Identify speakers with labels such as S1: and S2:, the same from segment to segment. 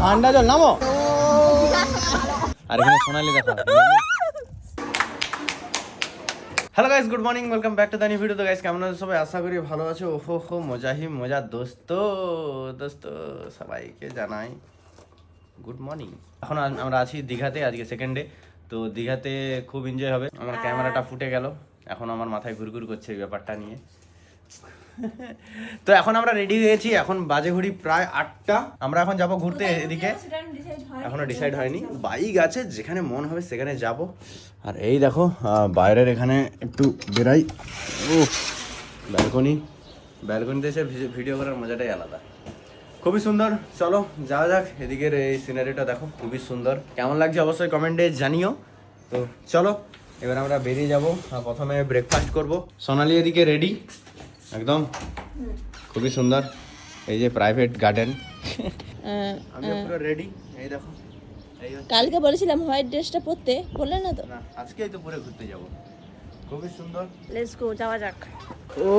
S1: ঠান্ডা জল নামো। আর এখানে সোনালি দেখো। Hello guys good morning welcome back to the new video তো গাইস কেমন আছো সবাই? আশা করি ভালো আছো। ওহো হো মজাহি মজা দোস্ত দোস্ত সবাইকে জানাই গুড মর্নিং এখন আমরা আছি দীঘাতে আজকে সেকেন্ড ডে তো দীঘাতে খুব এনজয় হবে। আমার ক্যামেরাটা ফুটে গেল। এখন আমার মাথায় ঘুরঘুর করছে এই ব্যাপারটা নিয়ে। তো এখন আমরা রেডি হয়েছি এখন বাজে ঘড়ি প্রায় আটটা। আমরা এখন যাব ঘুরতে এদিকে। এখনও ডিসাইড হয়নি। বাইক আছে যেখানে মন হবে সেখানে যাব। আর এই দেখো বাইরের এখানে একটু বেরাই। ও ব্যালকনি ব্যালকনিতে এসে ভিডিও করার মজাটাই আলাদা। খুবই সুন্দর। চলো যাওয়া যাক। এদিকের এই সিনারিটা দেখো খুবই সুন্দর। কেমন লাগছে অবশ্যই কমেন্টে জানিও। তো চলো এবার আমরা বেরিয়ে যাব। প্রথমে ব্রেকফাস্ট করব। সোনালি এদিকে রেডি একদম? খুবই সুন্দর। এই যে প্রাইভেট গার্ডেন আমি পুরো রেডি এই দেখো। এই
S2: কালকে বলেছিলাম হোয়াইট ড্রেসটা পরতে। পরলে না তো?
S1: না আজকেই তো পরে ঘুরতে যাব। খুবই সুন্দর।
S2: লেটস গো যাওয়া যাক।
S1: ও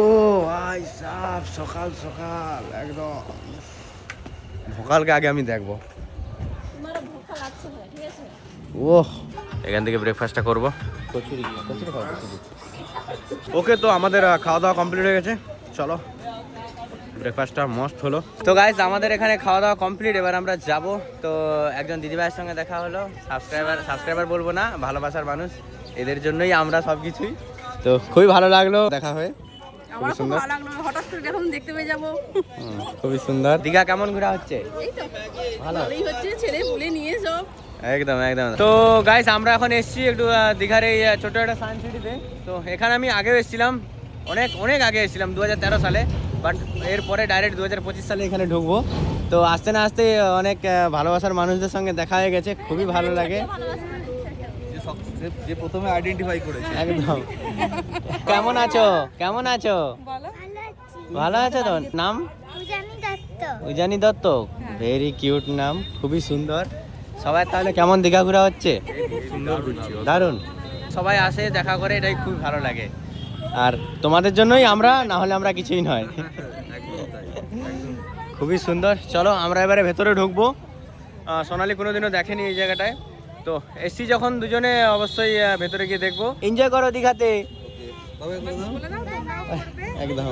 S1: আই সাহ সকাল সকাল একদম। ভোকালকে আগে আমি দেখব।
S2: তোমার ভোকা লাগছে না ঠিক আছে?
S1: ওহ এখান থেকে ব্রেকফাস্টটা করব। ওকে তো আমাদের খাওয়া দাওয়া কমপ্লিট হয়ে গেছে। চলো ব্রেকফাস্টটা মস্ত হলো। তো গাইজ আমাদের এখানে খাওয়া দাওয়া কমপ্লিট এবার আমরা যাব। তো একজন দিদিভাইয়ের সঙ্গে দেখা হলো। সাবস্ক্রাইবার সাবস্ক্রাইবার বলব না ভালোবাসার মানুষ। এদের জন্যই আমরা সব কিছুই তো খুবই ভালো লাগল দেখা হয়ে।
S2: আমার খুব
S1: সুন্দর।
S2: হঠাৎ করে যখন দেখতে পেয়ে যাব।
S1: খুবই সুন্দর। দীঘা কেমন ঘোরা হচ্ছে?
S2: ভালোই ছেলে নিয়ে সব
S1: একদম একদম। তো গাইস আমরা এখন এসেছি একটু দীঘার এই ছোট্ট একটা সায়েন্স সিটিতে তো। এখানে আমি আগেও এসেছিলাম অনেক অনেক আগে এসেছিলাম দু হাজার তেরো সালে। বাট এরপরে ডাইরেক্ট দু হাজার পঁচিশ সালে এখানে ঢুকবো। তো আস্তে না আস্তে অনেক ভালোবাসার মানুষদের সঙ্গে দেখা হয়ে গেছে খুবই ভালো লাগে।
S3: যে প্রথমে আইডেন্টিফাই করেছে।
S1: একদম। কেমন আছো? কেমন আছো? ভালো আছো। তো? নাম?
S4: উজানি দত্ত।
S1: উজানি দত্ত। ভেরি কিউট নাম খুবই সুন্দর। সবাই তাহলে কেমন দীঘা ঘোরা হচ্ছে?
S3: সুন্দর ঘুরছি
S1: দারুণ। সবাই আসে দেখা করে এটাই খুব ভালো লাগে। আর তোমাদের জন্যই আমরা না হলে আমরা কিছুই নয়। খুবই সুন্দর। চলো আমরা এবারে ভেতরে ঢুকবো। সোনালি কোনোদিনও দেখেনি এই জায়গাটায়। তো এসছি যখন দুজনে অবশ্যই ভেতরে গিয়ে দেখব। এনজয় করো দীঘাতে। একদম।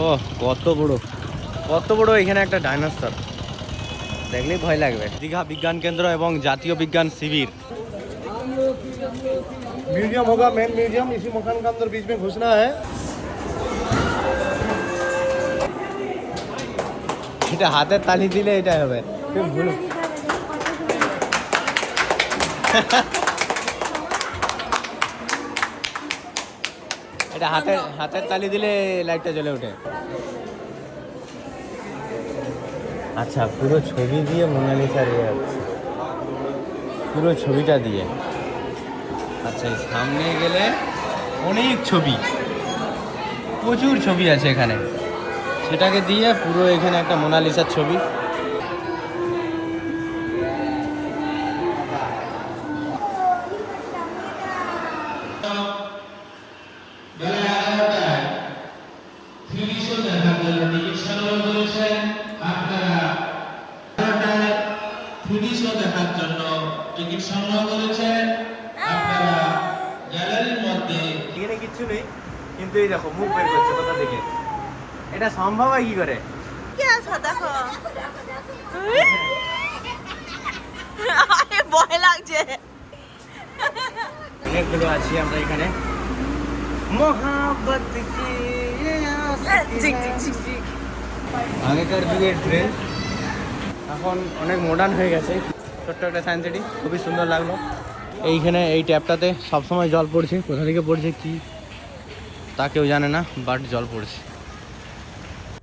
S1: ও কত বড় কত বড় এখানে একটা ডাইনোসর দেখলেই ভয় লাগবে দীঘা বিজ্ঞান কেন্দ্র এবং জাতীয় বিজ্ঞান শিবির
S3: म्यूजियम होगा मेन म्यूजियम इसी मकान का अंदर बीच में घुसना है
S1: এটা হাতের তালি দিলে এটা হবে এটা হাতের হাতের তালি দিলে লাইটটা জ্বলে ওঠে। আচ্ছা পুরো ছবি দিয়ে মোনালিসা রে যাচ্ছে। পুরো ছবিটা দিয়ে। আচ্ছা সামনে গেলে অনেক ছবি। প্রচুর ছবি আছে এখানে। সেটাকে দিয়ে পুরো এখানে একটা মোনালিসার ছবি। দেখো মুখ বের করছে কোথা থেকে? এটা সম্ভব হয় কি করে?
S2: দেখো? ভয় লাগছে।
S1: অনেকগুলো আছি আমরা এখানে। মোহাম্মত কি
S2: ঝিক
S1: আগেকার যুগের ট্রেন এখন অনেক মডার্ন হয়ে গেছে। ছোট্ট একটা সায়েন্স সিটি খুবই সুন্দর লাগল। এইখানে এই ট্যাপটাতে সবসময় জল পড়ছে। কোথা থেকে পড়ছে কি তা কেউ জানে না বাট জল পড়ছে।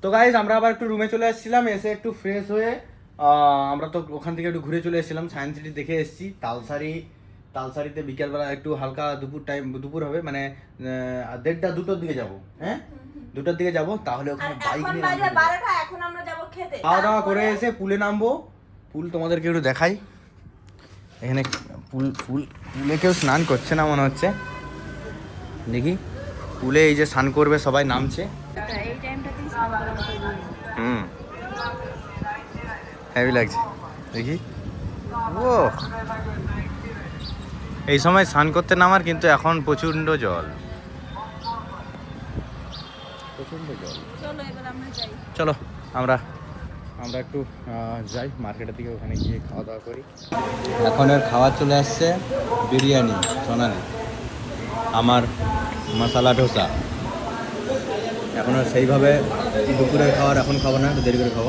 S1: তো গাইজ আমরা আবার একটু রুমে চলে এসেছিলাম এসে একটু ফ্রেশ হয়ে আমরা তো ওখান থেকে একটু ঘুরে চলে এসেছিলাম সায়েন্স সিটি দেখে এসেছি তালসারি তালসারিতে বিকেলবেলা একটু হালকা দুপুর টাইম দুপুর হবে মানে দেড়টা দুটোর দিকে যাব হ্যাঁ? দুটোর দিকে যাব তাহলে ওখানে বাইক নিয়ে
S2: বাজে এখন আমরা যাব খেতে।
S1: খাওয়া দাওয়া করে এসে পুলে নামবো। পুল তোমাদেরকে একটু দেখাই। এখানে পুল পুল পুলে কেউ স্নান করছে না মনে হচ্ছে? দেখি। পুলে এই যে স্নান করবে সবাই নামছে। হুম। হেভি লাগছে। দেখি। ও এই সময় স্নান করতে নামার কিন্তু এখন প্রচণ্ড জল। প্রচণ্ড জল।
S2: চলো আমরা
S1: আমরা আমরা একটু যাই মার্কেটের দিকে ওখানে গিয়ে খাওয়া দাওয়া করি। এখন এর খাবার চলে আসছে বিরিয়ানি সোনালি। আমার মশালা ডোসা আর সেইভাবে দুপুরের খাবার এখন খাব না একটু দেরি করে খাব।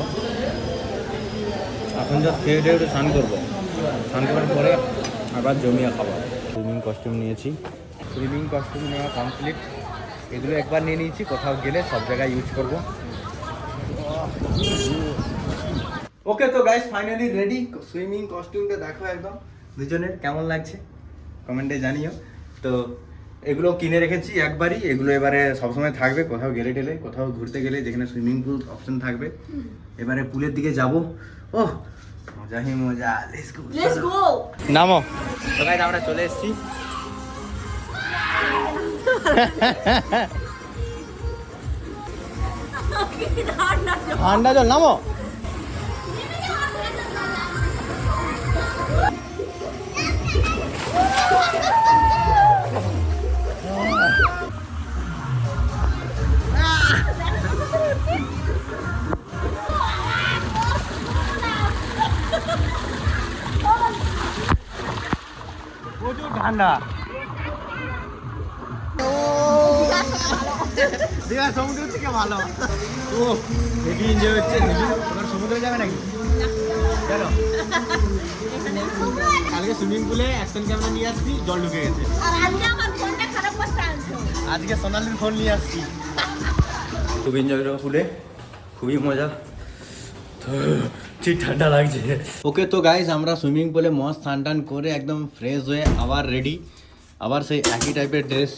S1: এখন যা খেয়ে টেয়ে একটু স্নান করব। স্নান করার পরে আবার জমিয়ে খাব। সুইমিং কস্টিউম নিয়েছি। সুইমিং কস্টিউম নেওয়া কমপ্লিট এগুলো একবার নিয়ে নিয়েছি কোথাও গেলে সব জায়গায় ইউজ করব। ওকে তো গাইস ফাইনালি রেডি সুইমিং কস্টিউমটা দেখো একদম। দুজনের কেমন লাগছে? কমেন্টে জানিও। তো এগুলো কিনে রেখেছি একবারই। এগুলো এবারে সবসময় থাকবে কোথাও গেলে টেলে কোথাও ঘুরতে গেলে যেখানে সুইমিং পুল অপশন থাকবে। এবারে পুলের দিকে যাব। ও মজা হি মজা লেটস গো
S2: লেটস গো
S1: নামো। তো গাইস আমরা চলে এসেছি। ঠান্ডা জল নামো। দীঘা সমুদ্র থেকে ভালো? ও হেভি এনজয় হচ্ছে। তোমার সমুদ্রে যাবে নাকি? কালকে সুইমিং পুলে অ্যাকশন ক্যামেরা নিয়ে আসছি জল ঢুকে গেছে।
S2: আজকে আমার ফোনটা খারাপ করতে আনছো
S1: আজকে সোনালির ফোন নিয়ে আসছি। খুব এনজয় করব পুলে খুবই মজা। ঠিক ঠান্ডা লাগছে। ওকে তো গাইজ আমরা সুইমিং পুলে মস্ত স্নান টান করে একদম ফ্রেশ হয়ে আবার রেডি আবার সেই একই টাইপের ড্রেস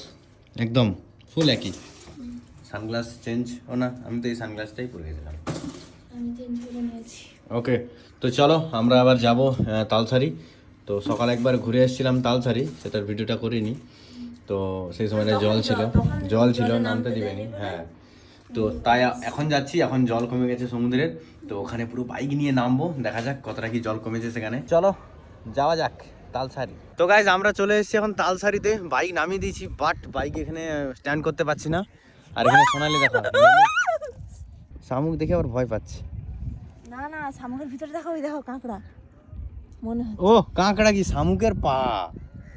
S1: একদম ফুল একই। সানগ্লাস চেঞ্জ ও না আমি তো এই সানগ্লাসটাই পরে গেছিলাম। ওকে তো চলো আমরা আবার যাব তালসারি তো সকালে একবার ঘুরে এসেছিলাম তালসারি সেটার ভিডিওটা করিনি। তো সেই সময় জল ছিল জল ছিল নামতে দিবেনি হ্যাঁ। তো তাই এখন যাচ্ছি এখন জল কমে গেছে সমুদ্রের। তো ওখানে পুরো বাইক নিয়ে নামবো দেখা যাক কতটা কি জল কমেছে সেখানে। চলো যাওয়া যাক তালসারি। তো গাইজ আমরা চলে এসেছি এখন তালসারিতে। বাইক নামিয়ে দিয়েছি বাট বাইক এখানে স্ট্যান্ড করতে পারছি না। আর এখানে সোনালি দেখো শামুক দেখে আবার ভয় পাচ্ছে।
S2: না না শামুকের ভিতরে দেখো ওই দেখো কাঁকড়া। মনে হয়
S1: ও কাঁকড়া কি শামুকের পা?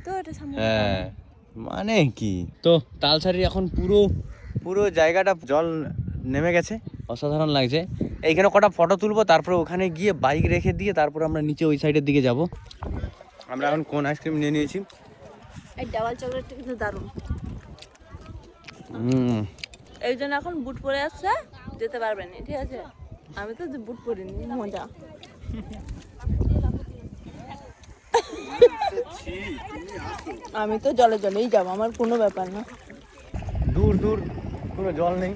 S2: তো এটা শামুক
S1: হ্যাঁ মানে কি? তো তালসারি এখন পুরো পুরো জায়গাটা জল নেমে গেছে। অসাধারণ লাগছে। এইখানে কটা ফটো তুলবো তারপরে ওখানে গিয়ে বাইক রেখে দিয়ে তারপর আমরা নিচে ওই সাইডের দিকে যাব। আমরা এখন কোন আইসক্রিম নিয়ে নিয়েছি?
S2: এই ডাবল চকলেটটা কিন্তু দারুণ।
S1: হুম।
S2: এই জন্য এখন বুট পরে আসছে যেতে পারবেন না ঠিক আছে? আমি তো বুট পরিনি মজা। আমি তো জলে জলেই যাব আমার কোনো ব্যাপার না।
S1: দূর দূর। কোনো জল নেই।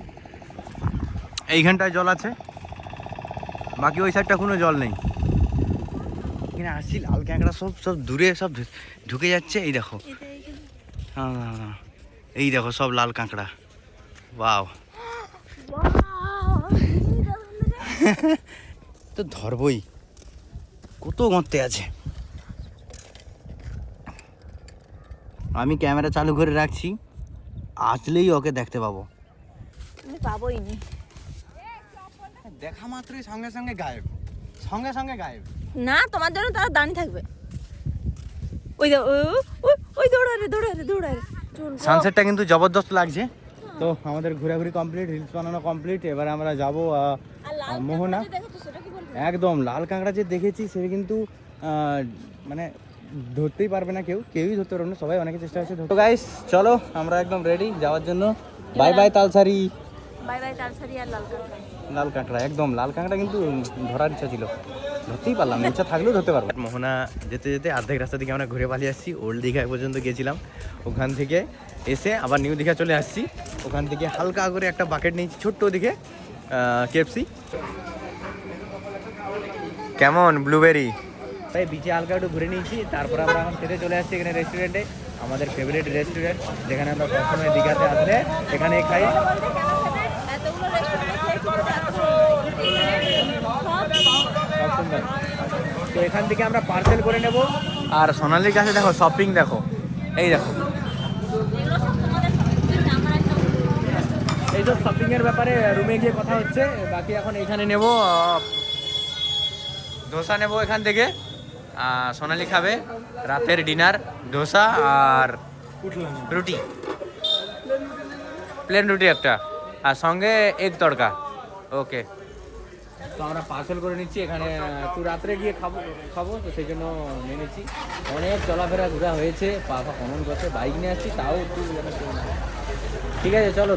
S1: এইখানটায় জল আছে। বাকি ওই সাইডটা কোনো জল নেই। এখানে আসছি লাল ক্যাঁকড়া সব সব দূরে সব ঢুকে যাচ্ছে এই দেখো। দাঁড়াও, দাঁড়াও, দাঁড়াও। এই দেখো সব লাল কাঁকড়া বাও তো ধরবই। কত গর্তে আছে। আমি ক্যামেরা চালু করে রাখছি। আসলেই ওকে দেখতে পাবো।
S2: আমি পাবোই নি।
S1: দেখা মাত্রই সঙ্গে সঙ্গে গায়েব। সঙ্গে সঙ্গে গায়েব।
S2: না তোমার জন্য তারা দাঁড়িয়ে থাকবে। ওই দে- ও- ও- ওই দৌড়ারে দৌড়ারে দৌড়ারে চল
S1: সানসেটটা কিন্তু জবরদস্ত লাগছে। তো আমাদের ঘোরাঘুরি কমপ্লিট রিলস বানানো কমপ্লিট এবার আমরা যাব মোহনা। একদম লাল কাঁকড়া যে দেখেছি সে কিন্তু মানে ধরতেই পারবে না কেউ। কেউই ধরতে পারবে না সবাই অনেকে চেষ্টা করছে তো গাইস চলো আমরা একদম রেডি যাওয়ার জন্য। Bye bye Talsari.
S2: Bye bye Talsari আর লাল কাঁকড়া।
S1: লাল কাঁকড়া একদম লাল কাঁকড়া কিন্তু ধরার ইচ্ছা ছিল। ধরতেই পারলাম ইচ্ছা থাকলেও ধরতে পারব। মোহনা যেতে যেতে অর্ধেক রাস্তা দিকে আমরা ঘুরে পালিয়ে আসছি ওল্ড দীঘা পর্যন্ত গেছিলাম ওখান থেকে এসে আবার নিউ দীঘা চলে আসছি। ওখান থেকে হালকা করে একটা বাকেট নিয়েছি ছোট্ট দিকে কেপসি কেমন ব্লুবেরি তাই বিচে হালকা একটু ঘুরে নিয়েছি তারপর আমরা এখন খেতে চলে আসছি এখানে রেস্টুরেন্টে আমাদের ফেভারিট রেস্টুরেন্ট যেখানে আমরা সবসময় দীঘাতে আসলে এখানে খাই
S2: এতগুলো রেস্টুরেন্ট
S1: সব সুন্দর তো এখান থেকে আমরা পার্সেল করে নেব। আর সোনালির কাছে দেখো শপিং দেখো। এই দেখো। এইসব শপিং এর ব্যাপারে রুমে গিয়ে কথা হচ্ছে। বাকি এখন এখানে নেব ধোসা নেব এখান থেকে। সোনালি খাবে। রাতের ডিনার ধোসা আর রুটি। প্লেন রুটি একটা। আর সঙ্গে এগ তড়কা। ওকে তো আমরা পার্সেল করে নিচ্ছি, এখানে একটু রাত্রে গিয়ে খাব খাব, তো সেই জন্য নেমেছি অনেক চলাফেরা ঘোরা হয়েছে পা কমন করছে বাইক নিয়ে আসছি, তাও একটু ঠিক আছে, চলো।